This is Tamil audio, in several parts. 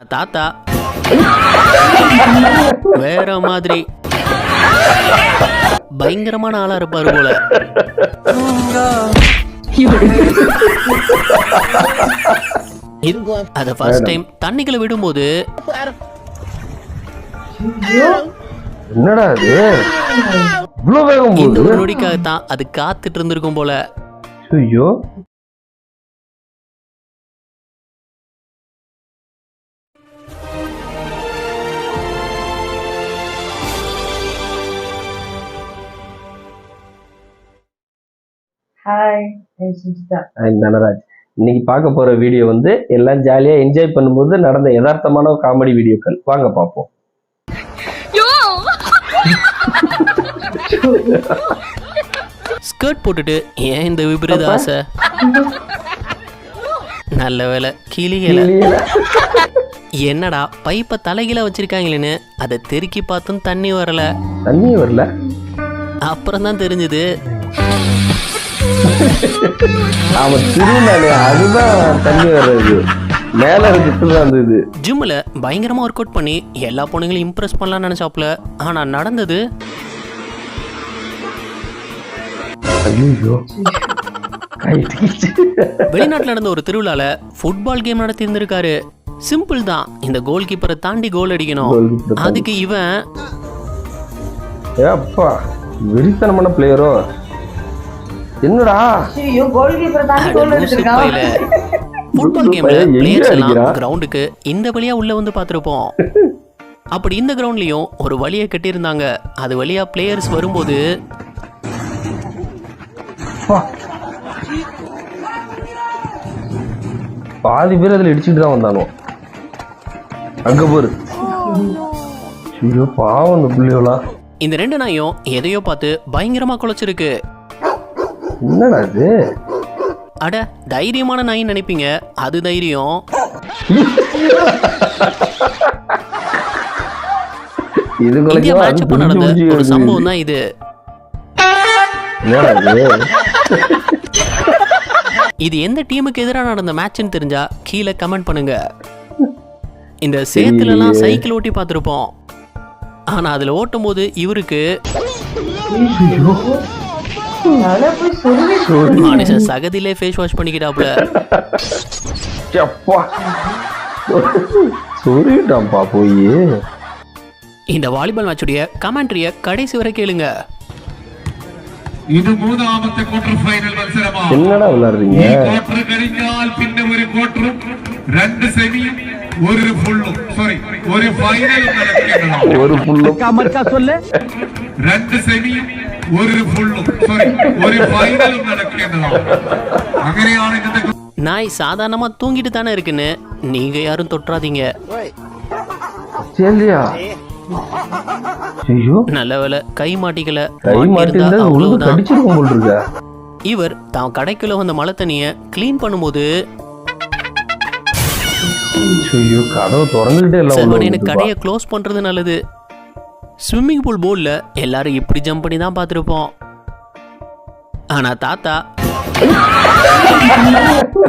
தாத்தா. வேற மாதிரி. பயங்கரமான ஆளா இருப்பாரு போல. அத ஃபர்ஸ்ட் டைம் தண்ணிக்குள்ள விடும்போது என்னடா இது? இவ்வளவு வேகம் இந்த போகுது ஒரு நொடிக்காகத்தான் அது காத்துட்டு இருந்திருக்கும் போல. ஐயோ. ஹாய் தனராஜ் இன்னைக்கு பார்க்க போற வீடியோ வந்து எல்லாம் ஜாலியா என்ஜாய் பண்ணும்போது நடந்த யதார்த்தமான காமெடி வீடியோக்கள் வாங்க பார்ப்போம். ஸ்கர்ட் போட்டுட்டு ஏன் இந்த விபரீத ஆசை? நல்ல வேலை கிளியல என்னடா பைப்பை தலைகீழ வச்சிருக்காங்களேன்னு அதை தெருக்கி பார்த்தும் தண்ணி வரல. தண்ணி வரல. அப்புறம் தான் தெரிஞ்சது. அவன் திருநாளே அதுதான் தண்ணி வர்றது. மேல இது ஜிம்மில் பயங்கரமாக ஒர்க் அவுட் பண்ணி எல்லா பொண்ணுங்களையும் இம்ப்ரெஸ் பண்ணலாம்னு நினச்சாப்புல ஆனால் நடந்தது? வெளிநாட்டில் நடந்த ஒரு திருவிழால ஃபுட்பால் கேம் நடத்தி இருந்திருக்காரு சிம்பிள் தான். இந்த கோல் கீப்பரை தாண்டி கோல் அடிக்கணும். அதுக்கு இவன் ஏ அப்பா வெறித்தனமான பிளேயரோ என்னடா? ஐயோ கோல் கீப்பர் தாண்டி கோல் எடுத்திருக்கான் ஃபுட்பால் கேம்ல பையன் எங்க பிளேயர்ஸ் எல்லாம் அடிக்கிறான்? கிரவுண்டுக்கு இந்த வழியா உள்ள வந்து பார்த்திருப்போம். அப்படி இந்த கிரவுண்ட்லயும் ஒரு வழியை கட்டியிருந்தாங்க. அது வழியா பிளேயர்ஸ் வரும்போது. பாதி பேர் அதுல இடிச்சுட்டு தான் வந்தானோ? அங்க பாரு. ஐயோ பாவம் அந்த பிள்ளைகளா இந்த ரெண்டு நாயும் எதையோ பார்த்து பயங்கரமா குலைச்சிருக்கு. என்னடா இது? அட தைரியமான நாயின்னு நினைப்பீங்க. அது தைரியம். இந்தியா மேட்ச் அப்போ நடந்த ஒரு சம்பவம் தான் இது. இது? எந்த டீமுக்கு எதிராக நடந்த மேட்ச்னு தெரிஞ்சா கீழே கமெண்ட் பண்ணுங்க. இந்த சேத்துலலாம் சைக்கிள் ஓட்டி பார்த்துருப்போம். ஆனா அதுல ஓட்டும் போது இவருக்கு மனுஷன் சகதியிலே ஃபேஸ் வாஷ் பண்ணிக்கிட்டாப்ல அப்பா சொல்லிட்டான்ப்பா போய் இந்த வாலிபால் மேட்சுடைய கமெண்ட்ரிய கடைசி வரை கேளுங்க ഇത് മൂന്നാമത്തെ ക്വാർട്ടർ ഫൈനൽ മത്സരമാണ് என்னடா விளையாடுறீங்க ഈ ക്വാർട്ടർ കഴിഞ്ഞാൽ പിന്നെ ഒരു ക്വാർട്ടറും രണ്ട് സെമിയും ഒരു ഫുള്ളും സോറി ഒരു ഫൈനലും നടക്കേണ്ടതാണ് ஒரு புல்லும் രണ്ട് സെമിയും ഒരു ഫുള്ളും സോറി ഒരു ഫൈനലും നടക്കേണ്ടതാണ് അങ്ങനെയാണ് ഇന്നത്തെ நாய் சாதாரணமா தூங்கிட்டு தானே இருக்குன்னு நீங்க யாரும் தொட்டுறாதீங்க சரியா ஐயோ நல்ல வேலை கை மாட்டிக்கல கை மாட்டியிருந்தா மாட்டிருந்தா உழுது அவ்வளவுதான் கடிச்சிருக்கும் போல் இருக்க இவர் தான் கடைக்குள்ள வந்த மழை தண்ணிய க்ளீன் பண்ணும்போது ஐயோ கதவு திறந்துகிட்டே எல்லாம் உள்ள செவனேன்னு வந்துட்டுப்பா. கடையை க்ளோஸ் பண்றது நல்லது ஸ்விம்மிங் பூல் போர்டில் எல்லாரும் இப்படி ஜம்ப் பண்ணி தான் பார்த்துருப்போம். ஆனா தாத்தா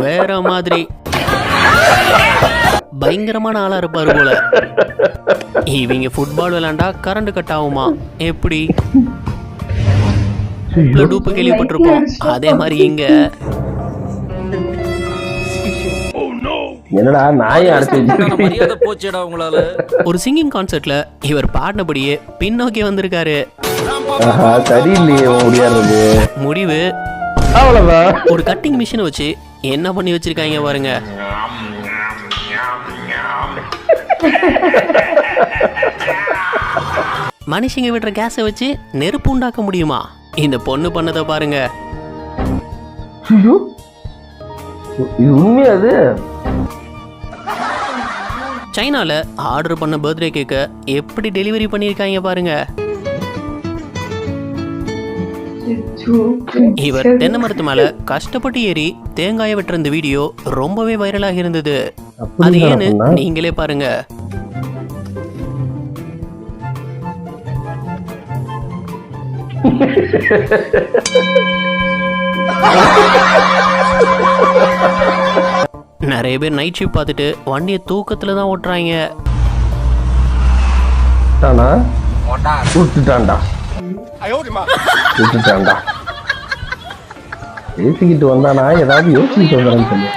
வேற மாதிரி பயங்கரமான ஆளா இருப்பாரு போல. இவங்க ஃபுட்பால் விளையாண்டா கரண்ட் கட் ஆகுமா? எப்படி? ஐயோ, டூப்பு கேள்விப்பட்டிருப்போம். அதே மாதிரி இங்க என்னடா நாயை மரியாதை போச்சேடா உங்களால. ஒரு சிங்கிங் கான்சர்ட்ல இவர் பாடினபடியே பின்னோக்கி வந்திருக்காரு. சரியில்லையே உன் முடியாடுறது முடிவு. அவ்வளவுதான். ஒரு கட்டிங் மிஷினை வச்சு என்ன பண்ணி வச்சிருக்காங்க பாருங்க. மனுஷங்க விடுற கேஸை வச்சு நெருப்பு உண்டாக்க முடியுமா? இந்த பொண்ணு பண்ணதை பாருங்க. இது உண்மையா சைனால ஆர்டர் பண்ண பர்த்டே கேக்கை எப்படி டெலிவரி பண்ணியிருக்காங்க பாருங்க. இவர் தென்னை மரத்து மேல கஷ்டப்பட்டு ஏறி தேங்காயை வெட்டுற இந்த வீடியோ ரொம்பவே வைரலாக இருந்தது. அது ஏன்னு நீங்களே பாருங்க. நிறைய பேர் நைட் ஷிஃப்ட் பார்த்துட்டு வண்டியை தூக்கத்தில் தான் ஓட்டுறாங்க. விட்டானா விட்டுட்டான்டா விட்டுட்டான்டா பேசிக்கிட்டு வந்தானா? ஏதாவது யோசிச்சுட்டு வந்தான்னு சொல்லு.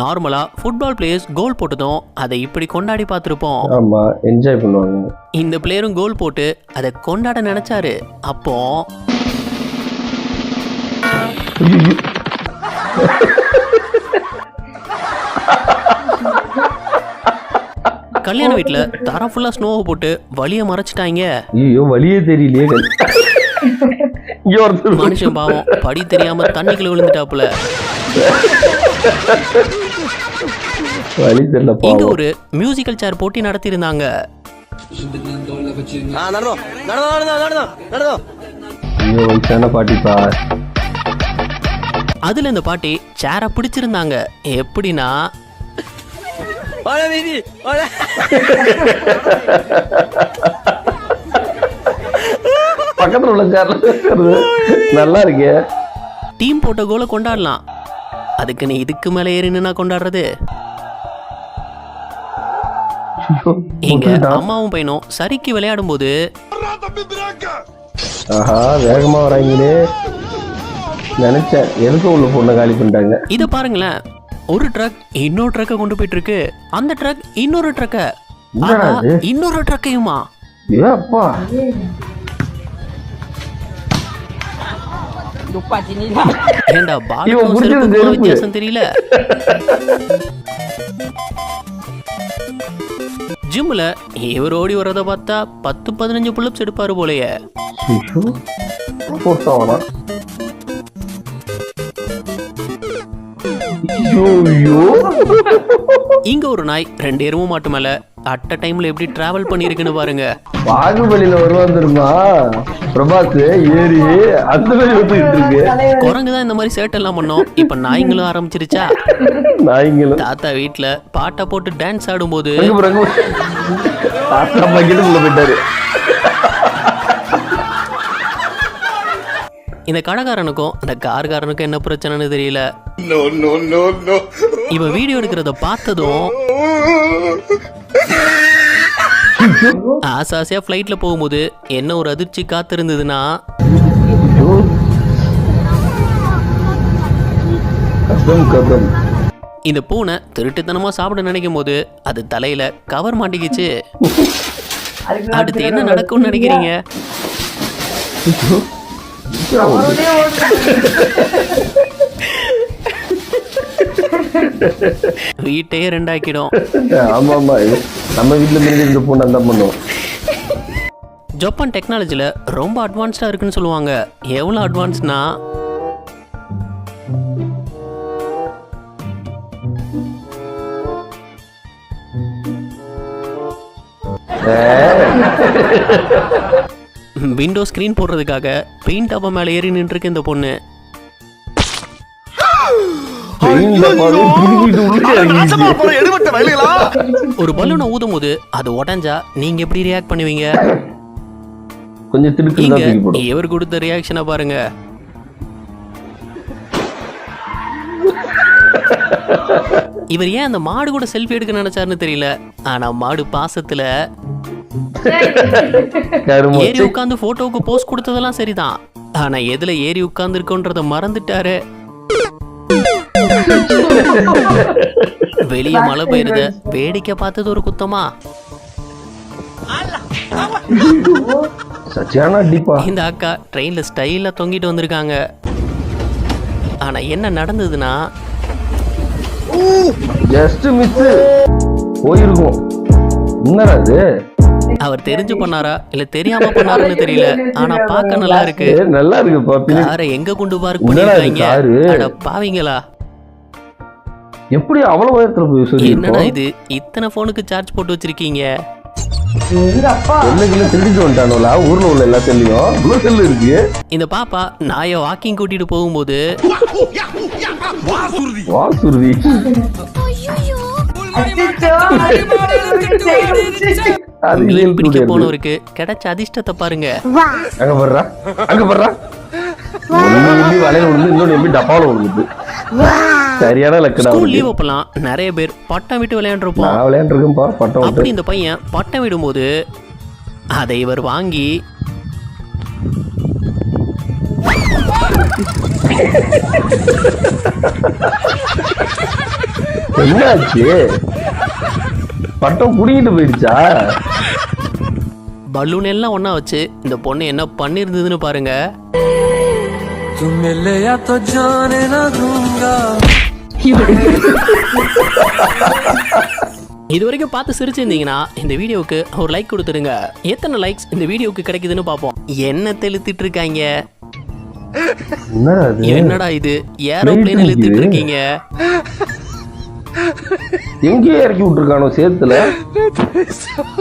நார்மலாக ஃபுட்பால் பிளேயர்ஸ் கோல் போட்டதும் அதை இப்படி கொண்டாடி பார்த்துருப்போம். ஆமா என்ஜாய் பண்ணுவாங்க. இந்த பிளேயரும் கோல் போட்டு அதை கொண்டாட நினைச்சாரு. அப்போ கல்யாண வீட்டில் தரம் ஃபுல்லாக ஸ்னோவை போட்டு வழியை மறைச்சிட்டாங்க. ஐயோ வழியே தெரியலையே. மனுஷன் பாவம் படி தெரியாம தண்ணிக்குள்ள விழுந்துட்டாப்புல. இங்க ஒரு மியூசிக்கல் சேர் போட்டி நடத்தியிருந்தாங்க. பாட்டிப்பா அதுல இந்த பாட்டி சேரை பிடிச்சிருந்தாங்க. எப்படின்னா பக்கத்துல உள்ள சேர்ல இருக்கிறது. நல்லா இருக்கே. டீம் போட்ட கோலை கொண்டாடலாம். அதுக்கு நீ இதுக்கு மேல ஏறி நின்னா கொண்டாடுறது? விட்டுட்டான். அம்மாவும் பையனும் சரிக்கு விளையாடும் போது ஆஹா வேகமா வராங்களே. நினைச்சேன் எதுக்கு உள்ள பொண்ணை காலி பண்ணிட்டாங்க? இத பாருங்களேன். ஒரு ட்ரக் இன்னொரு ட்ரக்கை கொண்டு போயிட்டு இருக்கு அந்த ட்ரக் இன்னொரு ட்ரக்க? இன்னொரு ட்ரக்கையுமா ஏண்டா பாலுக்கும். வித்தியாசம் தெரியல. ஜிம்ல இவர் ஓடி வர்றத பார்த்தா பத்து பதினஞ்சு புல்லப்ஸ் எடுப்பாரு போலயே. இங்க ஒரு நாய் ரெண்டு எரும மாட்டு மேல அட்ட டைம்ல எப்படி டிராவல் பண்ணிருக்குன்னு பாருங்க. பாகுபலியில வருவான் தெரியுமா பிரபாஸ் ஏறி அந்த மாதிரி வந்துகிட்டு இருக்கு. குரங்கு தான் இந்த மாதிரி சேட்டெல்லாம் பண்ணோம். இப்ப நாய்ங்களும் ஆரம்பிச்சிருச்சா? நாய்ங்களும். தாத்தா வீட்ல பாட்டை போட்டு டான்ஸ் ஆடும்போது. தாத்தா உள்ள போயிட்டாரு. இந்த கடைக்காரனுக்கும் இந்த கார்காரனுக்கும் என்ன பிரச்சனைன்னு தெரியல. இவன் வீடியோ எடுக்கிறத பார்த்ததும் ஆசை ஆசையா ஃப்ளைட்ல போகும்போது என்ன ஒரு அதிர்ச்சி காத்திருந்ததுன்னா இந்த பூனை திருட்டுத்தனமா சாப்பிட நினைக்கும் போது அது தலையில கவர் மாட்டிக்கிச்சு. அடுத்து என்ன நடக்கும்னு நினைக்கிறீங்க? வீட்டையே ரெண்டாக்கிடும் ஆமா ஆமா நம்ம வீட்டுல இருந்து இந்த பொண்ணு அந்த பண்ணும் ஜப்பான் டெக்னாலஜியில் ரொம்ப அட்வான்ஸ்டாக இருக்குன்னு சொல்லுவாங்க. எவ்வளோ அட்வான்ஸ்னா விண்டோ ஸ்க்ரீன் போடுறதுக்காக பெயிண்ட் டப்பா மேலே ஏறி நின்றுருக்கு இந்த பொண்ணு. ஒரு பலூனை ஊதும் போது அது உடஞ்சா நீங்க எப்படி ரியாக்ட் பண்ணுவீங்க? கொஞ்சம் இவர் கொடுத்த ரியாக்ஷனை பாருங்க. இவர் ஏன் அந்த மாடு கூட செல்ஃபி எடுக்க நினைச்சாருன்னு தெரியல. ஆனா மாடு பாசத்துல ஏறி உட்காந்து போட்டோவுக்கு போஸ்ட் கொடுத்ததெல்லாம் சரிதான். ஆனா எதுல ஏறி உட்கார்ந்து இருக்கோன்றத மறந்துட்டாரு. வெளிய மழை பெய்யுறத வேடிக்கை பார்த்தது ஒரு குத்தமா? இந்த அக்கா ட்ரெயின்ல ஸ்டைலா தொங்கிட்டு வந்திருக்காங்க. ஆனா என்ன நடந்ததுன்னா? ஜஸ்ட் மிஸ் போயிருக்கும். என்னடா அவர் தெரிஞ்சு பண்ணாரா? இல்ல தெரியாம பண்ணாரான்னு தெரியல. ஆனா பார்க்க நல்லா இருக்கு. நல்லா பின்னாடி காரை எங்க கொண்டு பார்க் பண்ணிருக்காங்க? அட பாவிங்களா? எப்படி அவ்வளவு உயரத்துல போய் சொல்லி என்னடா இது? இத்தனை போனுக்கு சார்ஜ் போட்டு வச்சிருக்கீங்க? ஊர்ல உள்ள எல்லா செல்லையும். இருக்கு. இந்த பாப்பா நாயை வாக்கிங் கூட்டிட்டு போகும்போது வா சுருதி மீன் பிடிக்க. போனவருக்கு கிடைச்ச அதிர்ஷ்டத்தை பாருங்க. அங்க போடுறா அங்க போடுறா ஒண்ணு எப்படி வலையில விழுந்து இன்னொன்னு எப்படி டப்பால விழுந்து சரியான லக்கடா ஸ்கூல் லீவ் அப்பெல்லாம் நிறைய பேர் பட்டம் விட்டு விளையாண்டுருப்போம். நான் விளையாண்டுருக்கேன்ப்பா பட்டம் விட்டு. அப்படி இந்த பையன் பட்டம் விடும்போது அதை இவர் வாங்கி என்னாச்சு? பட்டம் புடிக்கிட்டு போயிடுச்சா? பலூன் எல்லாம் ஒன்னா வச்சு இந்த பொண்ணு என்ன பண்ணிருந்ததுன்னு பாருங்க. இது வரைக்கும் பார்த்து சிரிச்சிருந்தீங்கன்னா இந்த வீடியோவுக்கு ஒரு லைக் கொடுத்துருங்க எத்தனை லைக்ஸ் இந்த வீடியோவுக்கு கிடைக்குதுன்னு பாப்போம் என்ன தெளுத்திட்டு இருக்காங்க? என்னடா இது? ஏரோப்ளேன் இழுத்துட்டு இருக்கீங்க? எங்கேயோ இறக்கி விட்டுருக்கானோ சேத்துல?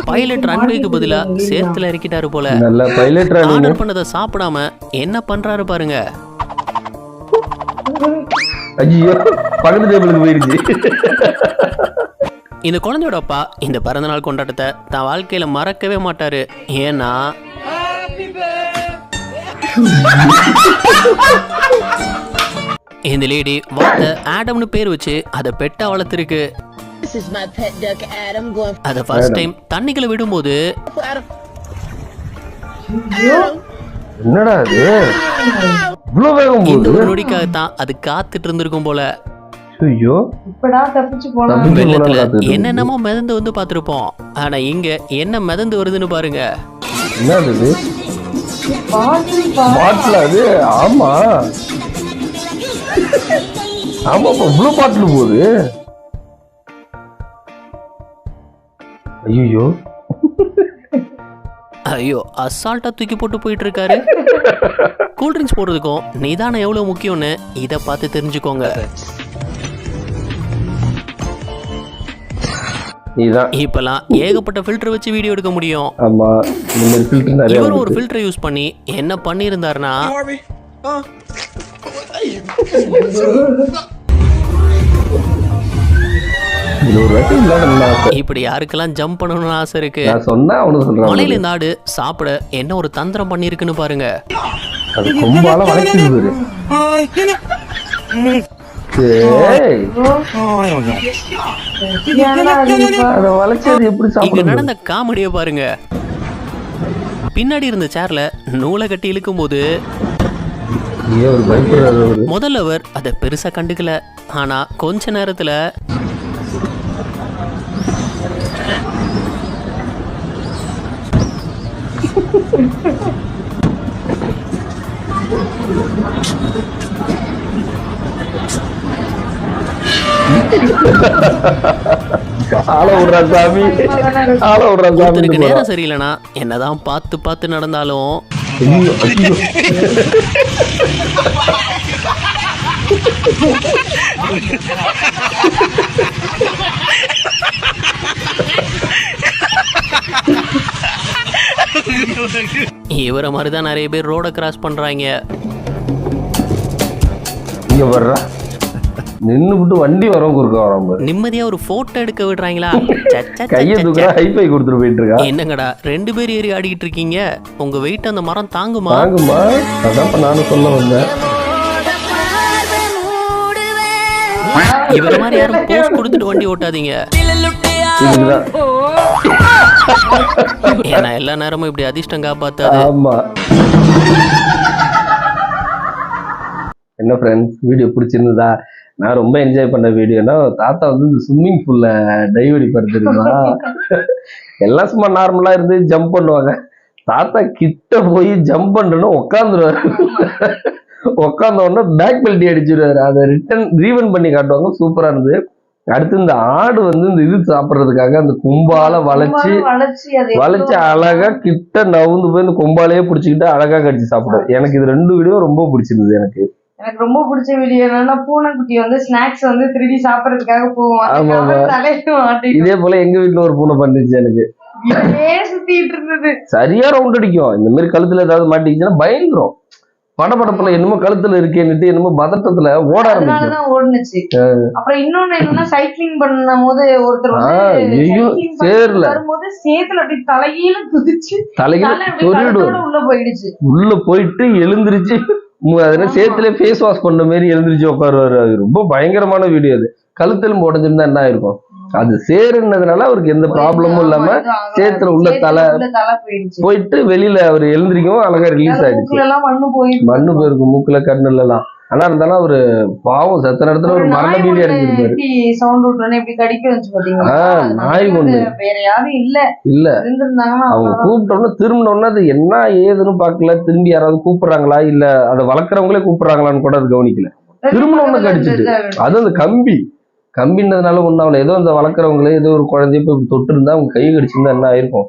பைலட் ரன்வேக்கு பதிலா சேத்துல இறக்கிட்டாரு போல. நல்ல நீங்க ஆர்டர் பண்ணதை சாப்பிடாம என்ன பண்றாரு பாருங்க. ஐயோ பக்கத்து டேபிளுக்கு போயிடுச்சு இந்த குழந்தையோட அப்பா இந்த பிறந்தநாள் கொண்டாட்டத்தை தான் வாழ்க்கையில மறக்கவே மாட்டாரு. ஏன்னா இந்த லேடி வாத்த ஆடம்னு பேர் வச்சு அதை பெட்டா வளர்த்துருக்கு. This is my pet duck Adam. Going அதை ஃபர்ஸ்ட் டைம் தண்ணிக்குள்ள விடும்போது. என்னடா அது இவ்வளவு வேகம் இந்த போகுது. ஒரு நொடிக்காகத்தான் அது காத்துட்டு இருந்திருக்கும் போல. ஐயோ. இப்படா தப்பிச்சு போனா? தப்பிச்சு போனா வெள்ளத்துல என்னென்னமோ மிதந்து வந்து பார்த்திருப்போம். ஆனா இங்க என்ன மிதந்து வருதுன்னு பாருங்க. என்னது இது? ஆமா. ஆமாப்பா இவ்வளவு பாட்டில் போகுது ஐயோ ஐயோ அசால்ட்டா தூக்கி போட்டு போயிட்டு இருக்காரு கூல் ட்ரிங்க்ஸ் போடுறதுக்கும் நிதானம் எவ்வளவு முக்கியம்னு இதை பார்த்து தெரிஞ்சுக்கோங்க. நீதான் இப்பெல்லாம் ஏகப்பட்ட ஃபில்டர் வச்சு வீடியோ எடுக்க முடியும். ஆமா இந்த மாதிரி ஃபில்டர் நிறைய இவர் ஒரு. ஃபில்டர் யூஸ் பண்ணி என்ன பண்ணியிருந்தாருன்னா இப்படி யாருக்கெல்லாம் ஜம்ப் பண்ணணும்னு ஆசை இருக்கு? நான் சொன்னா அவனு சொல்றான். மலையில ஆடு சாப்பிட என்ன ஒரு தந்திரம் பண்ணியிருக்குன்னு பாருங்க. அது கொம்பால வளைச்சு இங்க நடந்த காமெடியை பாருங்க. பின்னாடி இருந்த சேர்ல நூலை கட்டி இழுக்கும் போது முதல்ல அவர் அதை பெருசா கண்டுக்கல. ஆனா கொஞ்ச நேரத்துல ஒருத்தருக்கு நேரம் சரியில்லைனா என்னதான் பார்த்து பார்த்து நடந்தாலும் ஐயோ ஐயோ இவரை மாதிரி தான் நிறைய பேர் ரோடை கிராஸ் பண்றாங்க. இங்க வர்றா? நின்னு விட்டு வண்டி வரோம் குறுக்க வரோம் நிம்மதியா ஒரு போட்டோ எடுக்க விடுறாங்களா? கையை ச. ஹைஃபை கொடுத்துட்டு போயிட்டு இருக்கா? என்னங்கடா ரெண்டு பேர் ஏறி ஆடிக்கிட்டு இருக்கீங்க. உங்க வெயிட் அந்த மரம் தாங்குமா? வாங்குமா அதான் நானும் சொல்ல வந்தேன். இவர மாதிரி யாரும் போஸ்ட் கொடுத்துட்டு வண்டி ஓட்டாதீங்க. ஏன்னா எல்லா நேரமும் இப்படி அதிர்ஷ்டம் காப்பாத்தாது. ஆமா. என்ன ஃப்ரெண்ட்ஸ் வீடியோ பிடிச்சிருந்ததா? நான் ரொம்ப என்ஜாய் பண்ண வீடியோனா தாத்தா வந்து இந்த ஸ்விம்மிங் பூல்ல டைவ் அடிப்பாரு தெரியுமா? எல்லாம் சும்மா நார்மலா இருந்து ஜம்ப் பண்ணுவாங்க. தாத்தா கிட்ட போய் ஜம்ப் பண்ணணும் உட்காந்துருவாரு உட்காந்த உடனே பேக் பெல்ட்டி அடிச்சிருவாரு. அதை ரிட்டர்ன் ரீவன் பண்ணி காட்டுவாங்க. சூப்பரா இருந்தது. அடுத்து இந்த ஆடு வந்து இந்த இது சாப்பிடுறதுக்காக அந்த கும்பால வளைச்சு வளைச்சு அழகா கிட்ட நவுந்து போய் இந்த கொம்பாலேயே பிடிச்சிக்கிட்டு அழகா கடிச்சு சாப்பிடும். எனக்கு இது ரெண்டு வீடியோ ரொம்ப பிடிச்சிருந்தது எனக்கு. எனக்கு ரொம்ப பிடிச்ச வீடியோ என்னன்னா பூனைக்குட்டி வந்து ஸ்நாக்ஸ் வந்து திருடி சாப்பிடறதுக்காக போவோம். தலையில இதே போல எங்க வீட்ல ஒரு பூனை பண்ணுச்சு எனக்கு. சரியா ரவுண்ட் அடிக்கும். இந்த மாதிரி கழுத்துல ஏதாவது மாட்டிக்கிச்சுன்னா பயந்துரும். படபடப்புல என்னமோ கழுத்துல இருக்கேன்னுட்டு என்னமோ பதட்டத்துல ஓட அதனாலதான் ஓடுனுச்சு. அப்புறம் இன்னொன்னு என்னன்னா சைக்கிளிங் பண்ணும் போது ஒருத்தர் சேர்ல. வரும்போது சேத்துல அப்படி தலைகீழ குதிச்சு தலையில உள்ள போயிடுச்சு. உள்ள போயிட்டு எழுந்திருச்சு. மு- அது என்ன சேத்துல ஃபேஸ் வாஷ் பண்ண மாதிரி எழுந்திரிச்சு உட்காருவாரு அது ரொம்ப பயங்கரமான வீடியோ அது. கழுத்தெலும்பு உடஞ்சிருந்தா என்ன ஆயிருக்கும்? அது சேருன்னதுனால அவருக்கு எந்த ப்ராப்ளமும் இல்லாம சேத்துல உள்ள தலை போயிட்டு வெளியில அவர் எழுந்திரிக்கவும் அழகா ரிலீஸ் ஆயிடுச்சு. மண்ணு போயிருக்கும் மூக்குல கண்ணுல எல்லாம் ஆனா இருந்தாலும் அவரு பாவம் செத்த நேரத்துல ஒரு மரண பீதி எப்படி சவுண்ட் விட்டோன்னே எப்படி கடிக்க வந்துச்சு பாத்தீங்களா? நாய் ஒண்ணு. வேற யாரும் இல்ல. இல்ல. அவங்க. கூப்பிட்டோம்னா திரும்பினோம்னா அது என்ன ஏதுன்னு பார்க்கல. திரும்பி யாராவது கூப்பிடுறாங்களா? இல்ல அதை வளர்க்குறவங்களே கூப்பிடுறாங்களான்னு கூட அது கவனிக்கல. திரும்ப ஒண்ணு கடிச்சிட்டு. அது அந்த கம்பி. கம்பின்றதுனால ஒன்றும் ஆகல. ஏதோ அந்த வளர்க்குறவங்களே ஏதோ ஒரு குழந்தைய போய் இப்படி தொட்டு இருந்தா அவங்க கை கடிச்சிருந்தா என்ன ஆயிருக்கும்.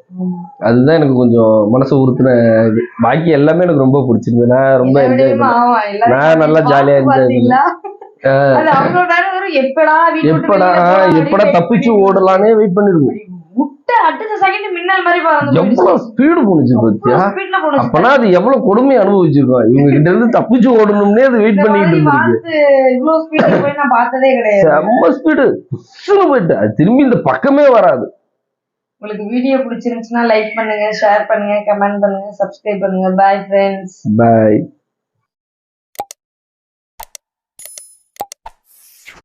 அதுதான் எனக்கு கொஞ்சம் மனசு உறுத்தின இது. பாக்கி எல்லாமே எனக்கு ரொம்ப பிடிச்சிருந்தது. நான் ரொம்ப என்ஜாய் பண்ணேன். நான் நல்லா அவ்வளவு நேரம் வரும், எப்படா எப்படா தப்பிச்சு wait பண்ணி ஓடலானே வெயிட் பண்ணிருக்கோம் அடுத்த செகண்ட் மின்னல் மாதிரி பறந்து எவ்வளவு ஸ்பீடு பாத்தியா? போனுச்சு அப்பனா அது எவ்வளவு கொடுமை அனுபவிச்சிருக்கோம்? இவங்க கிட்ட இருந்து தப்பிச்சு ஓடணும்னே அது வெயிட் பண்ணிட்டு இருந்திருக்கு. இவ்வளவு ஸ்பீட்ல போய் நான் பார்த்ததே கிடையாது. செம்ம ஸ்பீடு போயிட்டு அது திரும்பி இந்த பக்கமே வராது. உங்களுக்கு வீடியோ பிடிச்சிருந்துச்சுன்னா லைக் பண்ணுங்க ஷேர் பண்ணுங்க கமெண்ட் பண்ணுங்க சப்ஸ்கிரைப் பண்ணுங்க. Bye friends bye